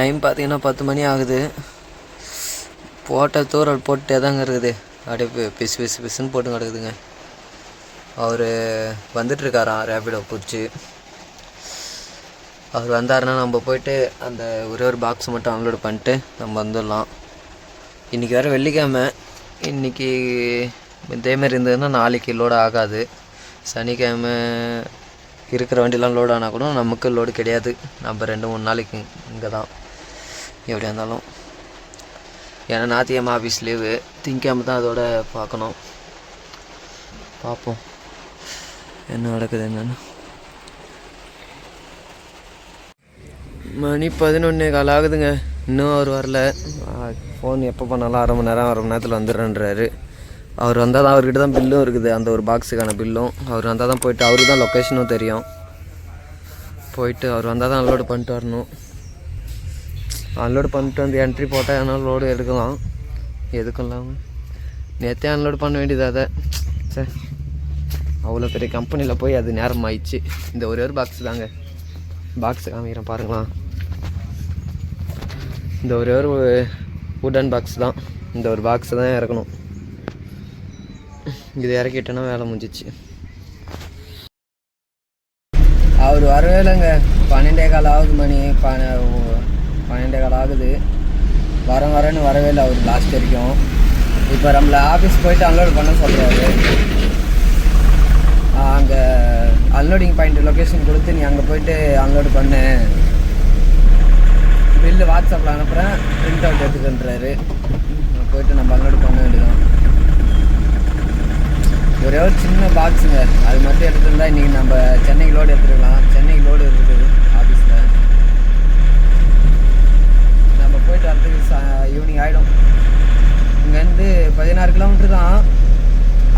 Time பார்த்தீங்கன்னா பத்து மணி ஆகுது. போட்ட தூரல் போட்டே தாங்க இருக்குது. அப்படியே பிசு பிசு பிசுன்னு போட்டு கிடக்குதுங்க. அவர் வந்துட்டுருக்காராம் ரேபிடோ பிடிச்சி. அவர் வந்தாருன்னா நம்ம போயிட்டு அந்த ஒரே ஒரு பாக்ஸ் மட்டும் அன்லோடு பண்ணிட்டு நம்ம வந்துடலாம். இன்றைக்கி வேறு வெள்ளிக்கிழமை. இன்றைக்கி இதேமாரி இருந்ததுன்னா நாளைக்கு லோடு ஆகாது. சனிக்கிழமை இருக்கிற வண்டிலாம் லோடு ஆனால் கூட நமக்கு லோடு கிடையாது. நம்ம ரெண்டு மூணு நாளைக்கு இங்கே தான் எப்படியா இருந்தாலும். ஏன்னா நாத்தியம் ஆஃபீஸ் லீவு திங்காமல் தான் அதோட பார்க்கணும். பார்ப்போம். என்ன நடக்குது என்னென்னு. மணி பதினொன்னே கால் ஆகுதுங்க. இன்னும் அவர் வரல. ஃபோன் எப்போ பண்ணாலும் அரை மணி நேரம் அரை மணி நேரத்தில் வந்துடுறேன்றாரு. அவர் வந்தால் தான் அவர்கிட்ட தான் பில்லும் இருக்குது. அந்த ஒரு பாக்ஸுக்கான பில்லும் அவர் வந்தால் தான் போயிட்டு அவருக்கு தான் லொக்கேஷனும் தெரியும். போயிட்டு அவர் வந்தால் தான் அன்லோடு பண்ணிட்டு வரணும். அன்லோடு பண்ணிட்டு வந்து என்ட்ரி போட்டால் எதனால் லோடு எடுக்கலாம். எதுக்கும் இல்லாமல் நேற்றே அன்லோடு பண்ண வேண்டியது அதை. சார் அவ்வளோ பெரிய கம்பெனியில் போய் அது நேரம் ஆயிடுச்சு. இந்த ஒரே ஒரு பாக்ஸ் தாங்க. பாக்ஸ் காமிக்கிறேன் பாருங்களா இந்த ஒரே ஒரு வுடன் பாக்ஸ் தான். இந்த ஒரு பாக்ஸ் தான் இறக்கணும். இது இறக்கிட்டேன்னா வேலை முடிஞ்சிச்சு. அவர் வரவே இல்லைங்க. பன்னெண்டே கால் ஆகுது மணி. பன பன்னெண்டே கால் ஆகுது வர வரேன்னு வரவே இல்லை அவர் லாஸ்ட் வரைக்கும். இப்போ நம்மளை ஆஃபீஸ் போயிட்டு அன்லோட் பண்ண சொல்கிறாரு அங்கே அன்லோடிங் பாயிண்ட் லொக்கேஷன் கொடுத்து நீ அங்கே போயிட்டு அன்லோடு பண்ணு. பில்லு வாட்ஸ்அப்பில் அனுப்புகிறேன் பிரிண்ட் அவுட் எடுத்துக்கின்றாரு போயிட்டு நம்ம அன்லோடு பண்ண வேண்டியதான் ஒரே ஒரு சின்ன பாக்ஸுங்க அது மட்டும் எடுத்துருந்தா இன்றைக்கி நம்ம சென்னைக்கு லோடு எடுத்துருக்கலாம். சென்னைக்கு லோடு இருக்குது ஆஃபீஸில் நம்ம போயிட்டு வரதுக்கு ஈவினிங் ஆகிடும் இங்கேருந்து பதினாறு கிலோமீட்டர் தான்.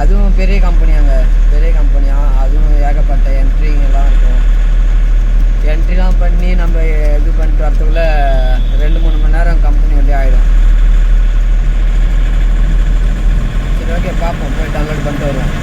அதுவும் பெரிய கம்பெனி அங்கே. பெரிய கம்பெனியா அதுவும் ஏகப்பட்ட என்ட்ரிங் எல்லாம் இருக்கும். என்ட்ரிலாம் பண்ணி நம்ம இது பண்ணிட்டு வரதுக்குள்ள ரெண்டு மூணு மணி நேரம் கம்பெனி வண்டி ஆகிடும் சரி ஓகே பார்ப்போம் போய் டவுன்லோட் பண்ணிட்டு வருவோம்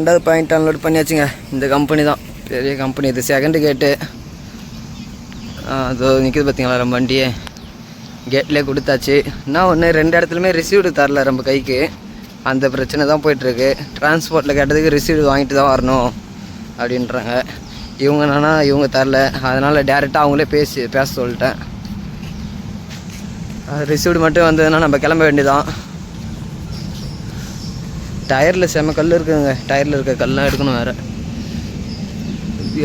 ரெண்டாவது பாயிண்ட் டவுன்லோட் பண்ணியாச்சுங்க இந்த கம்பெனி தான். பெரிய கம்பெனி இது. செகண்டு கேட்டு அதோ நிற்கிது பார்த்தீங்களா நம்ம வண்டியே. கேட்லேயே கொடுத்தாச்சு. நான் ஒன்று ரெண்டு இடத்துலையுமே ரிசீவ்டு தரல நம்ம கைக்கு. அந்த பிரச்சனை தான் போயிட்டுருக்கு. டிரான்ஸ்போர்ட்டில் கேட்டதுக்கு ரிசீவ்டு வாங்கிட்டு தான் வரணும் அப்படின்றாங்க. இவங்க என்னன்னா இவங்க தரல. அதனால் டேரெக்டாக அவங்களே பேசி பேச சொல்லிட்டேன். ரிசீவ்டு மட்டும் வந்ததுன்னா நம்ம கிளம்ப வேண்டியதான் டயரில் செம கல் இருக்குதுங்க. டயரில் இருக்க கல்லாம் எடுக்கணும் வேறு.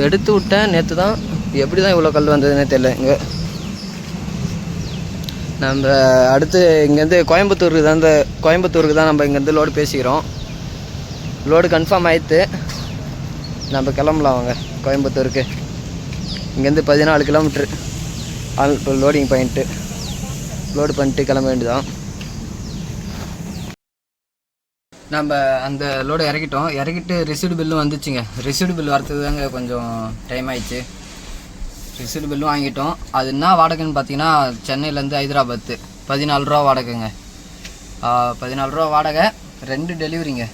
எடுத்து விட்டேன். நேற்று தான். எப்படி தான் இவ்வளோ கல் வந்ததுன்னே தெரியல இங்கே. நம்ம அடுத்து இங்கேருந்து கோயம்புத்தூருக்கு தான் இந்த கோயம்புத்தூருக்கு தான் நம்ம இங்கேருந்து லோடு பேசிக்கிறோம். லோடு கன்ஃபார்ம் ஆயிடுத்து நம்ம கிளம்பலாம் வாங்க கோயம்புத்தூருக்கு. இங்கேருந்து பதினாலு kilometre all loading point. Load பண்ணிட்டு கிளம்ப வேண்டியதான் நம்ம அந்த லோடு இறக்கிட்டோம். இறக்கிட்டு ரிசீவ்டு பில்லும் வந்துச்சுங்க. ரிசிடு பில் வரத்துக்கு தாங்க கொஞ்சம் டைம் ஆயிடுச்சு. ரிசீவ்டு பில்லும் வாங்கிட்டோம். அது என்ன வாடகைன்னு பார்த்தீங்கன்னா சென்னையிலேருந்து ஹைதராபாத்து. பதினாலு ரூபா வாடகைங்க. பதினாலு ரூபா வாடகை ரெண்டு டெலிவரிங்க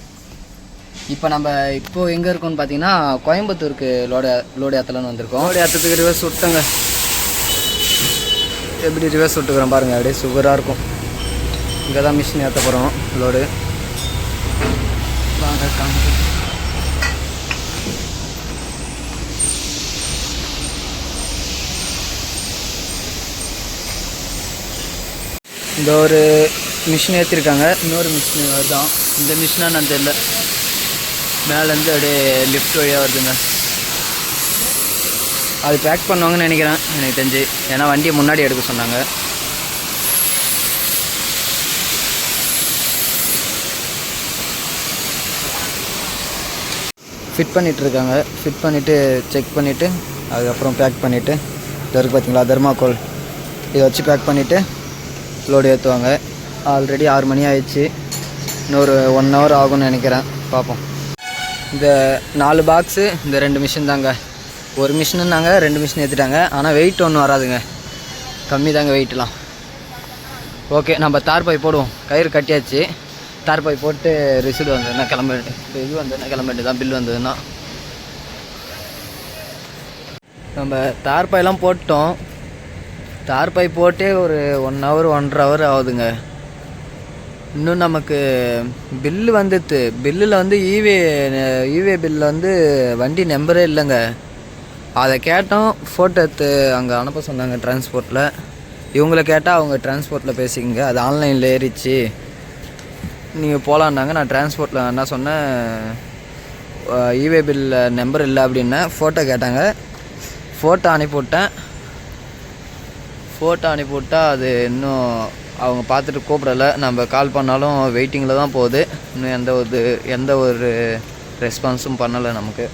இப்போ நம்ம இப்போ எங்கே இருக்கோம்னு பார்த்தீங்கன்னா கோயம்புத்தூருக்கு லோடு லோடு ஏற்றலான்னு வந்திருக்கோம். லோடு ஏற்றத்துக்கு ரிவர்ஸ் விட்டங்க எப்படி ரிவர்ஸ் விட்டுக்கிறோம் பாருங்கள் அப்படியே சுகராக இருக்கும். இங்கே தான் மிஷின் ஏற்ற போகிறோம் லோடு வாங்க இந்த ஒரு மிஷின் ஏற்றிருக்காங்க இன்னொரு மிஷின் வருதான். இந்த மிஷினாக நான் தெரியல. மேலேருந்து அப்படியே லிஃப்ட் வழியாக வருதுங்க. அது பேக் பண்ணுவாங்கன்னு நினைக்கிறேன். எனக்கு தெரிஞ்சு. ஏன்னா வண்டியை முன்னாடி எடுக்க சொன்னாங்க. ஃபிட் பண்ணிட்டு இருக்காங்க ஃபிட் பண்ணிவிட்டு செக் பண்ணிவிட்டு அதுக்கப்புறம் பேக் பண்ணிவிட்டு இது இருக்குது பார்த்தீங்களா தர்மாக்கோல் இதை வச்சு பேக் பண்ணிவிட்டு லோடு ஏற்றுவாங்க ஆல்ரெடி ஆறு மணி ஆயிடுச்சு. இன்னொரு ஒன் ஹவர் ஆகும்னு நினைக்கிறேன். பார்ப்போம் இந்த நாலு பாக்ஸு இந்த ரெண்டு மிஷின் தாங்க. ஒரு மிஷினுன்னாங்க ரெண்டு மிஷின் ஏற்றிட்டாங்க ஆனால் வெயிட் ஒன்றும் வராதுங்க. கம்மி தாங்க வெயிட்லாம் ஓகே நம்ம தார் பை போடுவோம். கயிறு கட்டியாச்சு. தார்பாய் போட்டு ரிசீட் வந்ததுன்னா கிளம்பிட்டு இது வந்ததுன்னா கிளம்பிட்டு தான் பில் வந்ததுன்னா. நம்ம தார்பாயெலாம் போட்டோம். தார்பாய் போட்டே ஒரு ஒன் ஹவர் ஒன்றரை ஹவர் ஆகுதுங்க. இன்னும் நமக்கு பில்லு வந்துட்டு பில்லில் வந்து ஈவே ஈவே பில்லில் வந்து வண்டி நம்பரே இல்லைங்க. அதை கேட்டோம். ஃபோட்டோ எடுத்து அங்கே அனுப்ப சொன்னாங்க டிரான்ஸ்போர்ட்டில் இவங்களை கேட்டால் அவங்க டிரான்ஸ்போர்ட்டில் பேசிக்கங்க. அது ஆன்லைனில் ஏறிச்சு. நீங்கள் போகலான்னாங்க நான் டிரான்ஸ்போர்ட்டில் என்ன சொன்னேன் இவே பில்லில் நம்பர் இல்லை அப்படின்னேன் ஃபோட்டோ கேட்டாங்க. ஃபோட்டோ அனுப்பிவிட்டேன். ஃபோட்டோ அனுப்பிவிட்டா அது இன்னும் அவங்க பார்த்துட்டு கூப்பிடல. நம்ம கால் பண்ணாலும் வெயிட்டிங்கில் தான் போகுது. இன்னும் எந்த ஒரு எந்த ஒரு ரெஸ்பான்ஸும் பண்ணலை நமக்கு.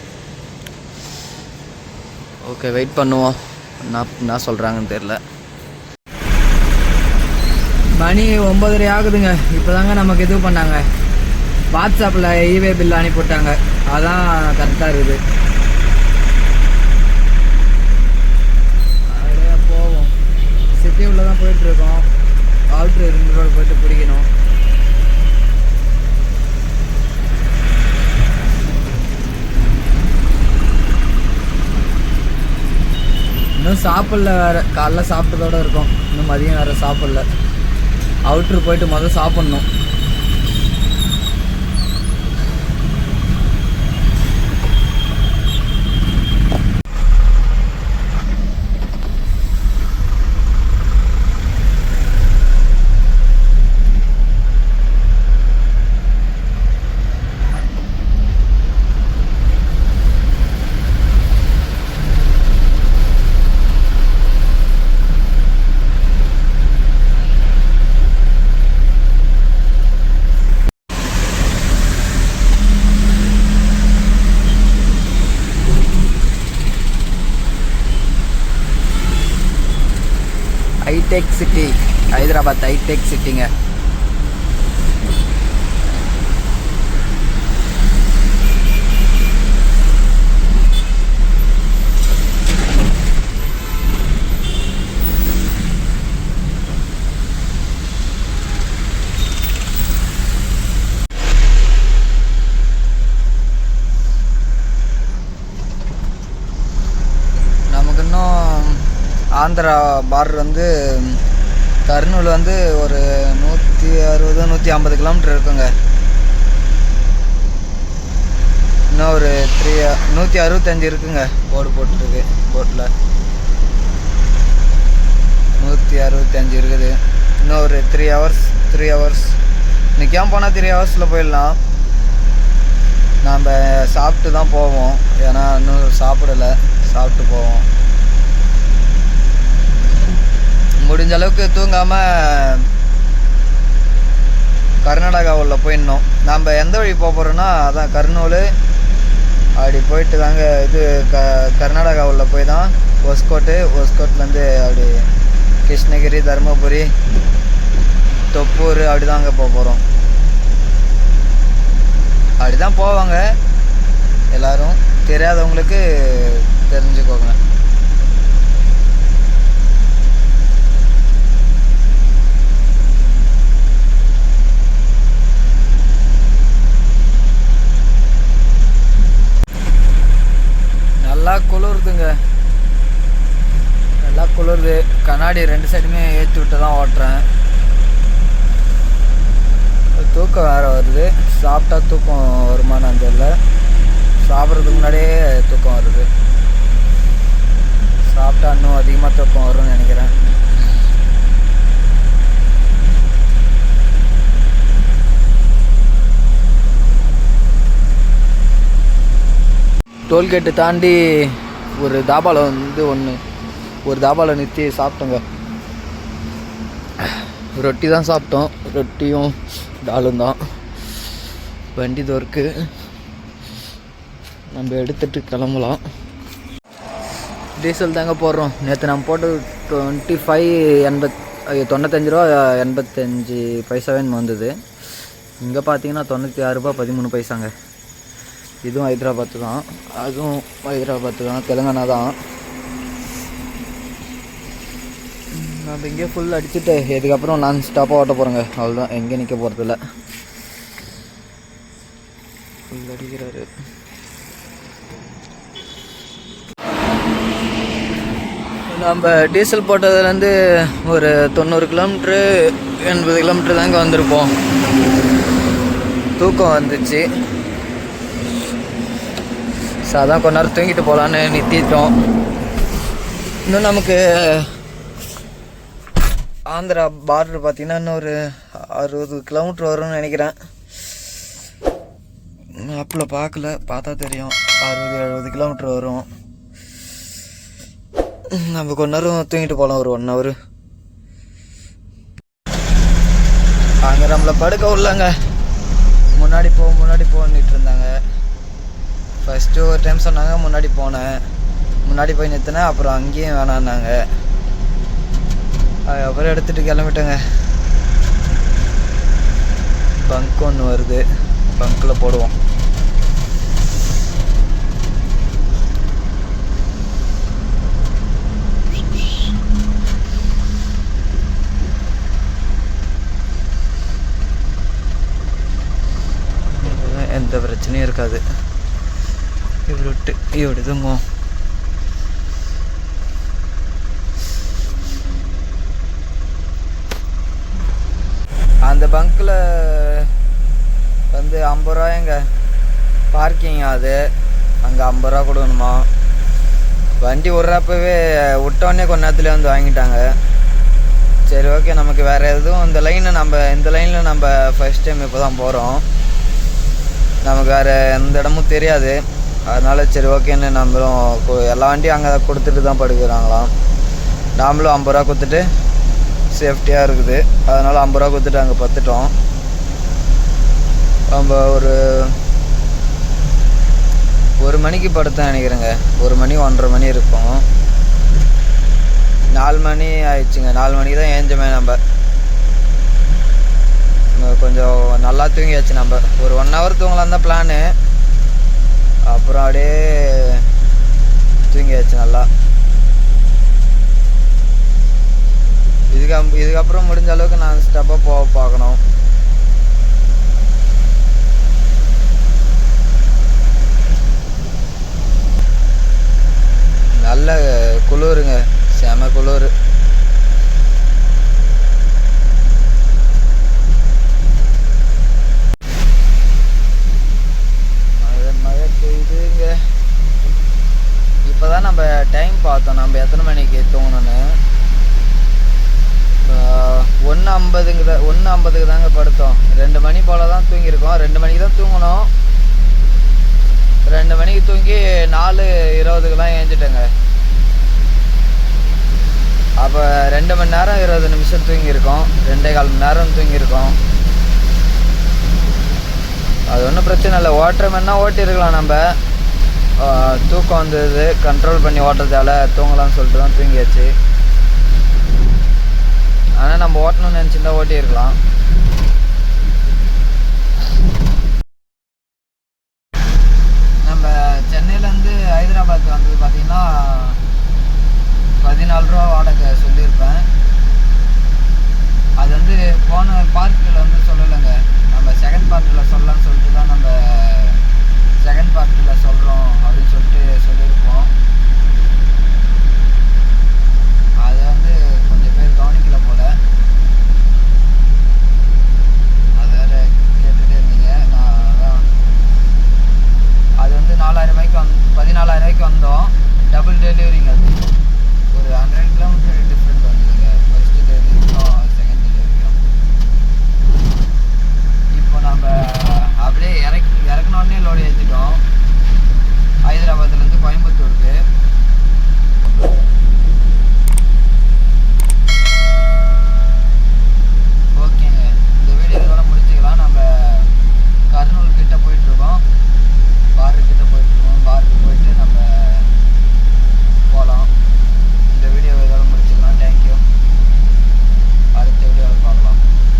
ஓகே வெயிட் பண்ணுவோம். நான் என்ன சொல்கிறாங்கன்னு தெரில மணி ஒம்பதரை ஆகுதுங்க. இப்போ தாங்க நமக்கு இது பண்ணாங்க. வாட்ஸ்அப்பில் இவே பில் அனுப்பிவிட்டாங்க. அதான் கரெக்டாக இருக்குது. அப்படியே போவோம். சிட்டி உள்ள தான் போயிட்டுருக்கோம். அவுட்ரு ரெண்டு ரோடு போயிட்டு பிடிக்கணும். இன்னும் சாப்பிடல வேறு. காலைல சாப்பிட்டதோட இருக்கும். இன்னும் மதியம் வேறு சாப்பிடல. அவுட்ரு போயிட்டு முதல் சாப்பிட்ணும். ஹைடெக் சிட்டி ஹைதராபாத் ஹைடெக் சிட்டிங்க நமக்கு இன்னும் ஆந்திரா பார்டர் வந்து கர்னூல் வந்து ஒரு நூற்றி அறுபது நூற்றி ஐம்பது கிலோமீட்டர் இருக்குங்க. இன்னும் ஒரு த்ரீ நூற்றி அறுபத்தஞ்சு இருக்குங்க போர்டு போட்டுருக்கு போட்டில் நூற்றி அறுபத்தஞ்சு இருக்குது. இன்னும் ஒரு த்ரீ ஹவர்ஸ் த்ரீ ஹவர்ஸ் நிற்காம போனால் த்ரீ ஹவர்ஸில் போயிடலாம்? நாம் சாப்பிட்டு தான் போவோம். ஏன்னா இன்னும் சாப்பிடலை. சாப்பிட்டு போவோம். முடிஞ்ச அளவுக்கு தூங்காமல் கர்நாடகா உள்ள போயிடணும். நம்ம எந்த வழி போக போகிறோன்னா அதான் கர்னூல். அப்படி போயிட்டு தாங்க இது க கர்நாடகா உள்ள போய் தான் ஒஸ்கோட்டு ஒஸ்கோட்லேருந்து அப்படி கிருஷ்ணகிரி தருமபுரி தொப்பூர் அப்படி தான் அங்கே போக போகிறோம் அப்படி தான் போவாங்க. எல்லோரும் தெரியாதவங்களுக்கு தெரிஞ்சுக்கோங்க. நல்லா குளிருதுங்க. நல்லா குளிருது. கண்ணாடி ரெண்டு சைடுமே ஏற்றி விட்டு தான் ஓட்டுறேன். தூக்கம் வேறு வருது. சாப்பிட்டா தூக்கம் வருமானம் தெரியல. சாப்பிட்றதுக்கு முன்னாடியே தூக்கம் வருது. சாப்பிட்டா இன்னும் அதிகமாக தூக்கம் வரும்னு நினைக்கிறேன். டோல்கேட்டு தாண்டி ஒரு தாபாவில் வந்து ஒன்று ஒரு தாபாவில் நிறுத்தி சாப்பிட்டோங்க. ரொட்டி தான் சாப்பிட்டோம். ரொட்டியும் டாலும் தான். வண்டி தோற்கு நம்ம எடுத்துட்டு கிளம்பலாம். டீசல் தாங்க போடுறோம். நேற்று நம்ம போட்டு டுவெண்ட்டி ஃபைவ் எண்பத் தொண்ணூத்தஞ்சு ரூபா எண்பத்தஞ்சு பைசாவேன்னு வந்தது. இங்கே பார்த்தீங்கன்னா தொண்ணூற்றி ஆறுரூபா பதிமூணு பைசாங்க. இதுவும் ஹைதராபாத்து தான். அதுவும் ஹைதராபாத்து தான் தெலுங்கானா தான். நம்ம இங்கே ஃபுல் அடிச்சுட்டு இதுக்கப்புறம் நான் ஸ்டாப்பாக ஓட்ட போகிறேங்க அவ்வளோதான் எங்கே நிற்க போகிறதில்ல ஃபுல் அடிக்கிறாரு. நம்ம டீசல் போட்டதுலேருந்து ஒரு தொண்ணூறு கிலோமீட்ரு எண்பது கிலோமீட்ரு தாங்க வந்திருப்போம். தூக்கம் வந்துச்சு. ஸோ அதான் கொஞ்ச நேரம் தூங்கிட்டு போகலான்னு நிறுத்திட்டோம். இன்னும் நமக்கு ஆந்திரா பார்டர் பார்த்தீங்கன்னா இன்னும் ஒரு அறுபது கிலோமீட்ரு வரும்னு நினைக்கிறேன். அப்பில் பார்க்கல பார்த்தா தெரியும். அறுபது எழுபது கிலோமீட்ரு வரும். நம்ம கொஞ்ச நேரம் தூங்கிட்டு போகலாம் ஒரு ஒன் ஹவர் அங்கே நம்மளை படுக்க உள்ளாங்க முன்னாடி போ முன்னாடி போன்னுட்டு இருந்தாங்க. ஃபஸ்ட்டு ஒரு டைம் சொன்னாங்க முன்னாடி போனேன். முன்னாடி போய் நிறுத்தினேன் அப்புறம் அங்கேயும் வேணான்னாங்க அதுக்கப்புறம் எடுத்துகிட்டு கிளம்பிட்டேங்க. பங்க் ஒன்று வருது. பங்க்கில் போடுவோம். எந்த பிரச்சனையும் இருக்காது. இப்படி விட்டு தூங்குவோம் அந்த பங்க்கில் வந்து ஐம்பது ரூபாயங்க. பார்க்கிங் அது. அங்கே ஐம்பது ரூபா கொடுக்கணுமா? வண்டி விட்றப்பவே விட்டோடனே கொஞ்ச நேரத்துலேயே வந்து வாங்கிட்டாங்க. சரி ஓகே. நமக்கு வேறு எதுவும் இந்த லைனை நம்ம இந்த லைனில் நம்ம ஃபஸ்ட் டைம் இப்போ தான் போகிறோம் நமக்கு வேறு எந்த இடமும் தெரியாது. அதனால் சரி ஓகேன்னு நம்மளும் எல்லா வண்டியும் அங்கே கொடுத்துட்டு தான் படுக்கிறாங்களாம். நாமளும் ஐம்பது ரூபா கொடுத்துட்டு சேஃப்டியாக இருக்குது. அதனால் ஐம்பது ரூபா கொடுத்துட்டு அங்கே பத்துட்டோம். நம்ம ஒரு ஒரு மணிக்கு படுத்தேன் நினைக்கிறேங்க. ஒரு மணி ஒன்றரை மணி இருக்கும். நாலு மணி ஆயிடுச்சுங்க. நாலு மணிக்கு தான் ஏஞ்சமே நம்ம. கொஞ்சம் நல்லா தூங்கியாச்சு நம்ம. ஒரு ஒன் ஹவர் தூங்கலாம் தான் பிளானு அப்புறம் அப்படியே தூங்கியாச்சு நல்லா இதுக்கு அப்~ இதுக்கப்புறம் முடிஞ்ச அளவுக்கு நான் ஸ்டெப்பாக போக பார்க்கணும். நல்ல குளிருங்க. செம குளிர். மழை மழை பெய்யுதுங்க. இப்போதான் நம்ம டைம் பார்த்தோம். நம்ம எத்தனை மணிக்கு தூங்கணும்னு? ஒன்று ஐம்பதுங்க ஒன்று ஐம்பதுக்கு தாங்க படுத்தோம். ரெண்டு மணி போல் தான் தூங்கியிருக்கோம். ரெண்டு மணிக்கு தான் தூங்கணும். ரெண்டு மணிக்கு தூங்கி நாலு இருபதுக்கெல்லாம் ஏஞ்சிட்டேங்க. அப்போ ரெண்டு மணி நேரம் இருபது நிமிஷம் தூங்கியிருக்கோம். ரெண்டே கால் மணி நேரம் தூங்கியிருக்கோம். அது ஒன்றும் பிரச்சனை இல்லை. ஓட்டுற மாதிரினா ஓட்டியிருக்கலாம் நம்ம. தூக்கம் வந்தது. கண்ட்ரோல் பண்ணி ஓட்டுறதால தூங்கலாம்னு சொல்லிட்டு தான் தூங்கியாச்சு. ஆனால் நம்ம ஓட்டணும்னு நினச்சிருந்தா ஓட்டியிருக்கலாம். நம்ம சென்னையிலேருந்து ஹைதராபாத் வந்தது பார்த்திங்கன்னா பதினாலு ரூபா வாடகை சொல்லியிருப்பேன். அது வந்து போன பார்க்கில் வந்து சொல்லலைங்க.